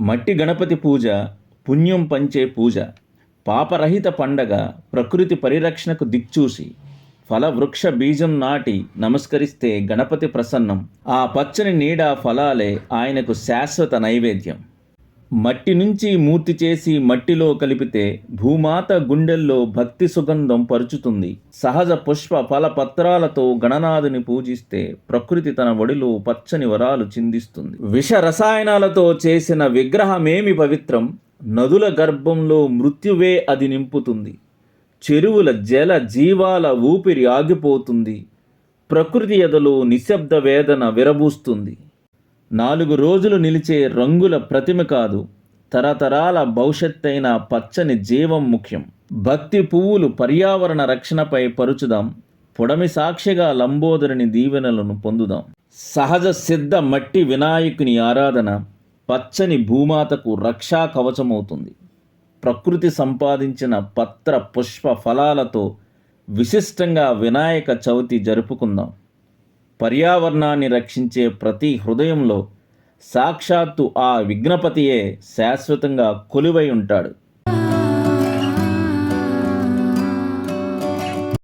మట్టి గణపతి పూజ పుణ్యం పంచే పూజ పాపరహిత పండగ ప్రకృతి పరిరక్షణకు దిక్చూసి ఫలవృక్ష బీజం నాటి నమస్కరిస్తే గణపతి ప్రసన్నం. ఆ పచ్చని నీడ ఫలాలే ఆయనకు శాశ్వత నైవేద్యం. మట్టి నుంచి మూర్తి చేసి మట్టిలో కలిపితే భూమాత గుండెల్లో భక్తి సుగంధం పరుచుతుంది. సహజ పుష్ప ఫల పత్రాలతో గణనాథుని పూజిస్తే ప్రకృతి తన ఒడిలో పచ్చని వరాలు చిందిస్తుంది. విష రసాయనాలతో చేసిన విగ్రహమేమి పవిత్రం? నదుల గర్భంలో మృత్యువే అది నింపుతుంది. చెరువుల జల జీవాల ఊపిరి ఆగిపోతుంది. ప్రకృతి ఎదలో నిశ్శబ్ద వేదన విరబూస్తుంది. నాలుగు రోజులు నిలిచే రంగుల ప్రతిమ కాదు తరతరాల భవిష్యత్తైన పచ్చని జీవం ముఖ్యం. భక్తి పువ్వులు పర్యావరణ రక్షణపై పరుచుదాం పొడమి సాక్షిగా లంబోదరుని దీవెనలను పొందుదాం. సహజ సిద్ధ మట్టి వినాయకుని ఆరాధన పచ్చని భూమాతకు రక్షా కవచమవుతుంది. ప్రకృతి సంపాదించిన పత్ర పుష్ప ఫలాలతో విశిష్టంగా వినాయక చవితి జరుపుకుందాం. పర్యావరణాన్ని రక్షించే ప్రతి హృదయంలో సాక్షాత్తు ఆ విఘ్నపతియే శాశ్వతంగా కొలువై ఉంటాడు.